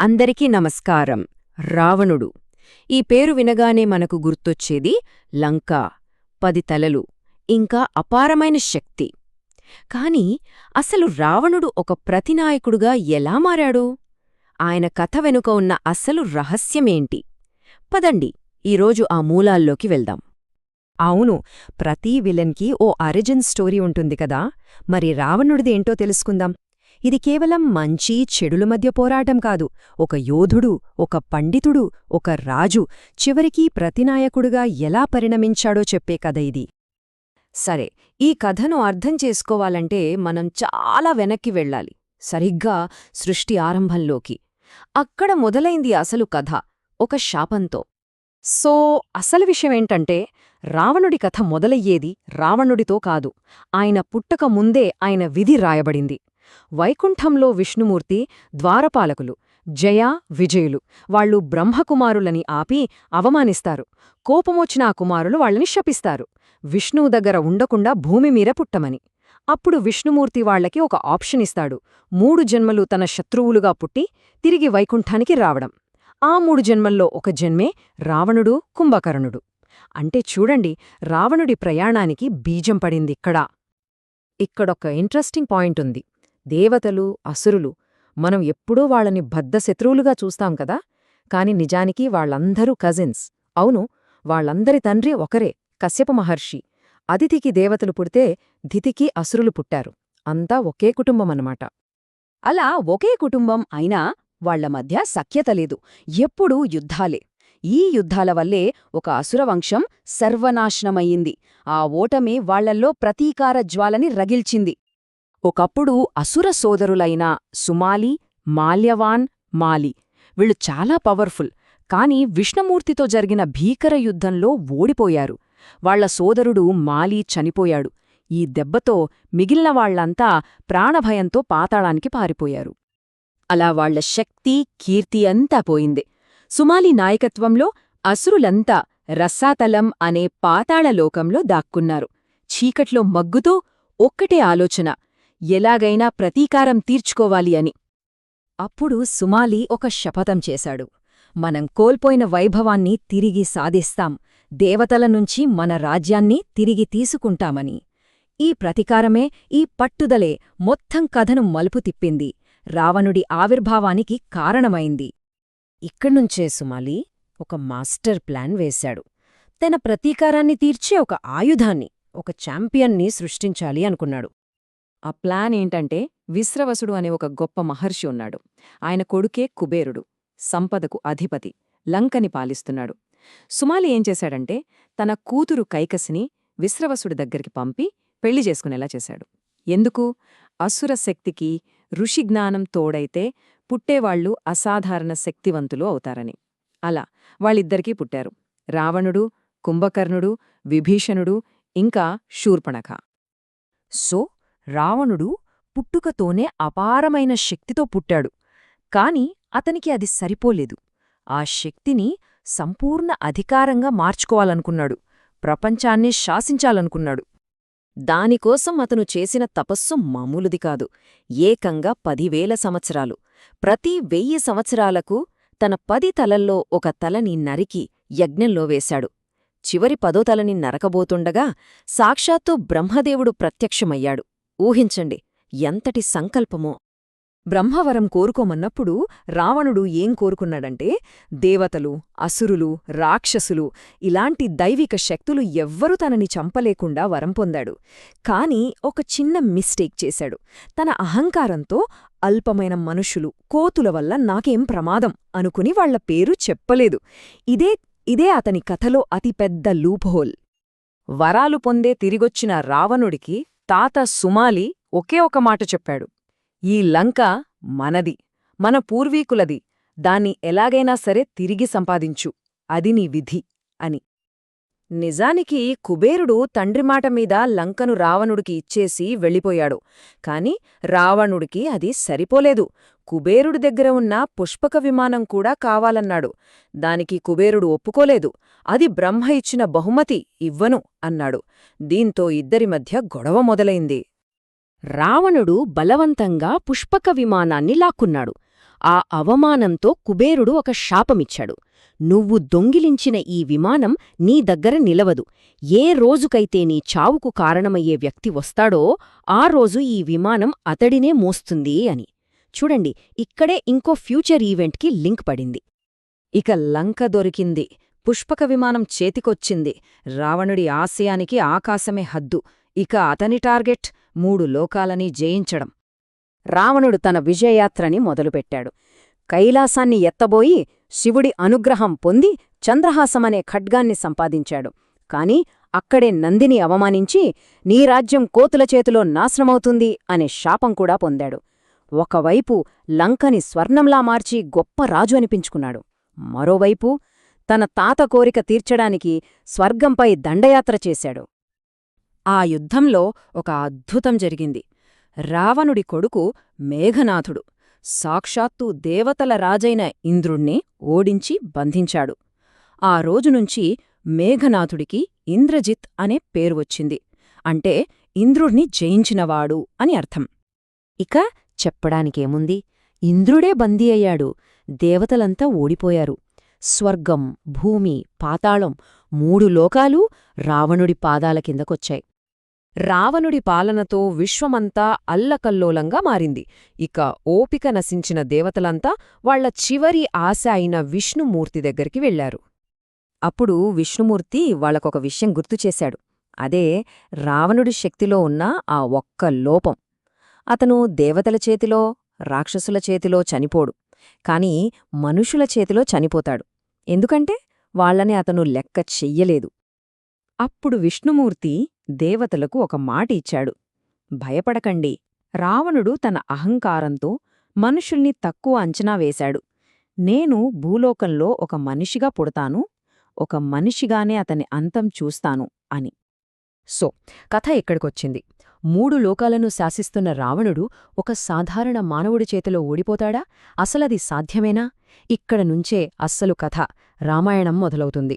అందరికీ నమస్కారం. రావణుడు. ఈ పేరు వినగానే మనకు గుర్తొచ్చేది లంక పది తలలు ఇంకా అపారమైన శక్తి. కాని అసలు రావణుడు ఒక ప్రతినాయకుడుగా ఎలా మారాడు? ఆయన కథ వెనుక ఉన్న అసలు రహస్యమేంటి? పదండి ఈరోజు ఆ మూలాల్లోకి వెళ్దాం. అవును ప్రతి విలన్కి ఓ అరిజిన్ స్టోరీ ఉంటుంది కదా? మరి రావణుడిదేంటో తెలుసుకుందాం. ఇది కేవలం మంచి చెడుల మధ్య పోరాటం కాదు. ఒక యోధుడు ఒక పండితుడు ఒక రాజు చివరికి ప్రతినాయకుడుగా ఎలా పరిణమించాడో చెప్పే కథ ఇది. సరే ఈ కథను అర్థం చేసుకోవాలంటే మనం చాలా వెనక్కి వెళ్ళాలి. సరిగ్గా సృష్టి ఆరంభంలోకి. అక్కడ మొదలైంది అసలు కథ ఒక శాపంతో. సో అసలు విషయమేంటంటే రావణుడి కథ మొదలయ్యేది రావణుడితో కాదు. ఆయన పుట్టక ముందే ఆయన విధి రాయబడింది. వైకుంఠంలో విష్ణుమూర్తి ద్వారపాలకులు జయ విజయులు. వాళ్ళు బ్రహ్మకుమారులని ఆపి అవమానిస్తారు. కోపమొచ్చిన ఆ కుమారులు వాళ్ళని శపిస్తారు. విష్ణువు దగ్గర ఉండకుండా భూమిమీర పుట్టమని. అప్పుడు విష్ణుమూర్తి వాళ్ళకి ఒక ఆప్షన్ ఇస్తాడు. మూడు జన్మలు తన శత్రువులుగా పుట్టి తిరిగి వైకుంఠానికి రావడం. ఆ మూడు జన్మల్లో ఒక జన్మే రావణుడు కుంభకర్ణుడు. అంటే చూడండి రావణుడి ప్రయాణానికి బీజం పడిందిక్కడా ఇక్కడొక ఇంట్రెస్టింగ్ పాయింట్ ఉంది. దేవతలు అసురులు మనం ఎప్పుడూ వాళ్ళని బద్ధశత్రువులుగా చూస్తాం కదా? కాని నిజానికి వాళ్ళందరూ కజిన్స్. అవును వాళ్ళందరి తండ్రి ఒకరే కశ్యప మహర్షి. అదితికి దేవతలు పుడితే ధితికి అసురులు పుట్టారు. అంతా ఒకే కుటుంబమన్నమాట. అలా ఒకే కుటుంబం అయినా వాళ్ళ మధ్య సఖ్యత లేదు. ఎప్పుడూ యుద్ధాలే. ఈ యుద్ధాల వల్లే ఒక అసురవంశం సర్వనాశనమయ్యింది. ఆ ఓటమే వాళ్ళల్లో ప్రతీకార జ్వాలని రగిల్చింది. ఒకప్పుడు అసుర సోదరులైన సుమాలి మాల్యవాన్ మాలి. వీళ్ళు చాలా పవర్ఫుల్. కాని విష్ణుమూర్తితో జరిగిన భీకర యుద్ధంలో ఓడిపోయారు. వాళ్ళ సోదరుడు మాలి చనిపోయాడు. ఈ దెబ్బతో మిగిలిన వాళ్ళంతా ప్రాణభయంతో పాతాళానికి పారిపోయారు. అలా వాళ్ళ శక్తి కీర్తి అంతా పోయింది. సుమాలి నాయకత్వంలో అసురులంతా రస్సాతలం అనే పాతాళలోకంలో దాక్కున్నారు. చీకట్లో మగ్గుతూ ఒక్కటే ఆలోచన ఎలాగైనా ప్రతీకారం తీర్చుకోవాలి అని. అప్పుడు సుమాలి ఒక శపథం చేశాడు. మనం కోల్పోయిన వైభవాన్ని తిరిగి సాధిస్తాం. దేవతల నుంచి మన రాజ్యాన్ని తిరిగి తీసుకుంటామని. ఈ ప్రతీకారమే ఈ పట్టుదలే మొత్తం కథను మలుపు తిప్పింది. రావణుడి ఆవిర్భావానికి కారణమైంది. ఇక్కడ్నుంచే సుమాలి ఒక మాస్టర్ ప్లాన్ వేశాడు. తన ప్రతీకారాన్ని తీర్చే ఒక ఆయుధాన్ని ఒక ఛాంపియన్ని సృష్టించాలి అనుకున్నాడు. ఆ ప్లాన్ ఏంటంటే విశ్రవసుడు అనే ఒక గొప్ప మహర్షి ఉన్నాడు. ఆయన కొడుకే కుబేరుడు సంపదకు అధిపతి లంకని పాలిస్తున్నాడు. సుమాలి ఏం చేశాడంటే తన కూతురు కైకసిని విశ్రవసుడి దగ్గరికి పంపి పెళ్ళి చేసుకునేలా చేశాడు. ఎందుకు? అసుర శక్తికి ఋషిజ్ఞానం తోడైతే పుట్టేవాళ్ళు అసాధారణ శక్తివంతులు అవుతారని. అలా వాళ్ళిద్దరికీ పుట్టారు. రావణుడు కుంభకర్ణుడు విభీషణుడు ఇంకా శూర్పణఖ. సో రావణుడు పుట్టుకతోనే అపారమైన శక్తితో పుట్టాడు. కాని అతనికి అది సరిపోలేదు. ఆ శక్తిని సంపూర్ణ అధికారంగా మార్చుకోవాలనుకున్నాడు. ప్రపంచాన్నే శాసించాలనుకున్నాడు. దానికోసం అతను చేసిన తపస్సు మామూలుది కాదు. ఏకంగా పదివేల సంవత్సరాలు. ప్రతి వెయ్యి సంవత్సరాలకు తన పది తలల్లో ఒక తలని నరికి యజ్ఞంలో వేశాడు. చివరి పదో తలని నరకబోతుండగా సాక్షాత్తు బ్రహ్మదేవుడు ప్రత్యక్షమయ్యాడు. ఊహించండి ఎంతటి సంకల్పమో. బ్రహ్మవరం కోరుకోమన్నప్పుడు రావణుడు ఏం కోరుకున్నాడంటే దేవతలు అసురులు రాక్షసులు ఇలాంటి దైవిక శక్తులు ఎవ్వరూ తనని చంపలేకుండా వరం పొందాడు. కాని ఒక చిన్న మిస్టేక్ చేశాడు. తన అహంకారంతో అల్పమైన మనుషులు కోతుల వల్ల నాకేం ప్రమాదం అనుకుని వాళ్ళ పేరు చెప్పలేదు. ఇదే ఇదే అతని కథలో అతిపెద్ద లూప్హోల్ వరాలు పొందే తిరిగొచ్చిన రావణుడికి తాత సుమాలి ఒకే ఒక మాట చెప్పాడు. ఈ లంక మనది మన పూర్వీకులది దాన్ని ఎలాగైనా సరే తిరిగి సంపాదించు అది నీ విధి అని. నిజానికి కుబేరుడు తండ్రిమాట మీద లంకను రావణుడికి ఇచ్చేసి వెళ్ళిపోయాడు. కాని రావణుడికి అది సరిపోలేదు. కుబేరుడి దగ్గర ఉన్న పుష్పక విమానం కూడా కావాలన్నాడు. దానికి కుబేరుడు ఒప్పుకోలేదు. అది బ్రహ్మ ఇచ్చిన బహుమతి ఇవ్వను అన్నాడు. దీంతో ఇద్దరి మధ్య గొడవ మొదలైంది. రావణుడు బలవంతంగా పుష్పక విమానాన్ని లాక్కున్నాడు. ఆ అవమానంతో కుబేరుడు ఒక శాపమిచ్చాడు. నువ్వు దొంగిలించిన ఈ విమానం నీ దగ్గర నిలవదు. ఏ రోజుకైతే నీ చావుకు కారణమయ్యే వ్యక్తి వస్తాడో ఆ రోజు ఈ విమానం అతడినే మోస్తుంది అని. చూడండి ఇక్కడే ఇంకో ఫ్యూచర్ ఈవెంట్కి లింక్ పడింది. ఇక లంక దొరికింది. పుష్పక విమానం చేతికొచ్చింది. రావణుడి ఆశయానికి ఆకాశమే హద్దు. ఇక అతని టార్గెట్ మూడు లోకాలని జయించడం. రావణుడు తన విజయయాత్రని మొదలుపెట్టాడు. కైలాసాన్ని ఎత్తబోయి శివుడి అనుగ్రహం పొంది చంద్రహాసమనే ఖడ్గాన్ని సంపాదించాడు. కాని అక్కడే నందిని అవమానించి నీ రాజ్యం కోతుల చేతిలో నాశనమవుతుంది అనే శాపం కూడా పొందాడు. ఒకవైపు లంకని స్వర్ణంలా మార్చి గొప్ప రాజు అనిపించుకున్నాడు. మరోవైపు తన తాత కోరిక తీర్చడానికి స్వర్గంపై దండయాత్ర చేశాడు. ఆ యుద్ధంలో ఒక అద్భుతం జరిగింది. రావణుడి కొడుకు మేఘనాథుడు సాక్షాత్తు దేవతల రాజైన ఇంద్రుణ్ణి ఓడించి బంధించాడు. ఆ రోజునుంచి మేఘనాథుడికి ఇంద్రజిత్ అనే పేరు వచ్చింది. అంటే ఇంద్రుణ్ణి జయించినవాడు అని అర్థం. ఇక చెప్పడానికేముంది? ఇంద్రుడే బందీ అయ్యాడు. దేవతలంతా ఓడిపోయారు. స్వర్గం భూమి పాతాళం మూడు లోకాలు రావణుడి పాదాల కిందకొచ్చాయి. రావణుడి పాలనతో విశ్వమంతా అల్లకల్లోలంగా మారింది. ఇక ఓపిక నశించిన దేవతలంతా వాళ్ళ చివరి ఆశ అయిన విష్ణుమూర్తి దగ్గరికి వెళ్ళారు అప్పుడు విష్ణుమూర్తి వాళ్ళకొక విషయం గుర్తుచేశాడు. అదే రావణుడి శక్తిలో ఉన్న ఆ ఒక్క లోపం. అతను దేవతల చేతిలో రాక్షసుల చేతిలో చనిపోడు. కాని మనుషుల చేతిలో చనిపోతాడు. ఎందుకంటే వాళ్ళని అతను లెక్క చెయ్యలేదు. అప్పుడు విష్ణుమూర్తి దేవతలకు ఒక మాట ఇచ్చాడు. భయపడకండి. రావణుడు తన అహంకారంతో మనుషుల్ని తక్కువ అంచనా వేశాడు. నేను భూలోకంలో ఒక మనిషిగా పుడతాను ఒక మనిషిగానే అతని అంతం చూస్తాను అని. సో కథ ఎక్కడికొచ్చింది మూడు లోకాలను శాసిస్తున్న రావణుడు ఒక సాధారణ మానవుడి చేతిలో ఓడిపోతాడా? అసలది సాధ్యమేనా? ఇక్కడ నుంచే అస్సలు కథ రామాయణం మొదలవుతుంది.